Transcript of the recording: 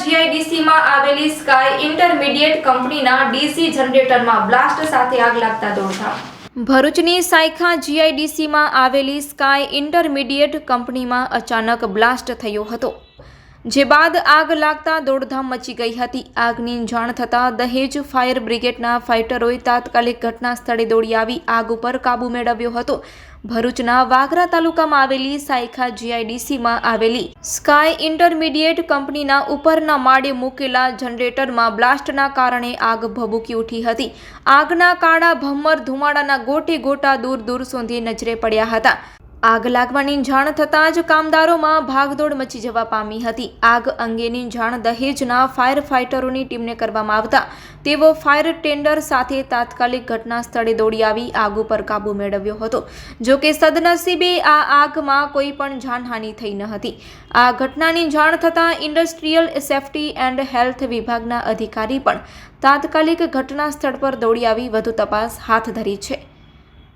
જીઆઈડીસીમાં આવેલી sky intermediate કંપનીના DC જનરેટરમાં બ્લાસ્ટ સાથે આગ લાગતા દોડધામ. ભરૂચની સાયખા જીઆઈડીસીમાં આવેલી સ્કાય ઇન્ટરમીડિયેટ કંપનીમાં અચાનક બ્લાસ્ટ થયો હતો. જે બાદ આગ લાગતા દોડધામ મચી ગઈ હતી. આગની જાણ થતાં દહેજ ફાયર બ્રિગેડના ફાઇટરોએ તાત્કાલિક ઘટના સ્થળે દોડી આવી, આગ ઉપર કાબૂ મેળવ્યો હતો. ભરૂચના વાગરા તાલુકામાં આવેલી સાયખા જીઆઈડીસીમાં આવેલી સ્કાય ઇન્ટરમીડિયેટ કંપનીના ઉપરના માળે મૂકેલા જનરેટરમાં બ્લાસ્ટના કારણે આગ ભભૂકી ઉઠી હતી. આગના કાળા ભમ્મર ધુમાડાના ગોટે ગોટા દૂર દૂર સુધી નજરે પડ્યા હતા. આગ લાગવાની જાણ થતાં જ કામદારોમાં ભાગદોડ મચી જવા પામી હતી. આગ અંગેની જાણ દહેજના ફાયર ફાઇટરોની ટીમને કરવામાં આવતા તેઓ ફાયર ટેન્ડર સાથે તાત્કાલિક ઘટના સ્થળે દોડી આવી, આગ ઉપર કાબૂ મેળવ્યો હતો. જો કે સદનસીબે આ આગમાં કોઈ પણ જાનહાનિ થઈ ન હતી. આ ઘટનાની જાણ થતાં ઇન્ડસ્ટ્રીયલ સેફ્ટી એન્ડ હેલ્થ વિભાગના અધિકારી પણ તાત્કાલિક ઘટના સ્થળ પર દોડી આવી વધુ તપાસ હાથ ધરી છે.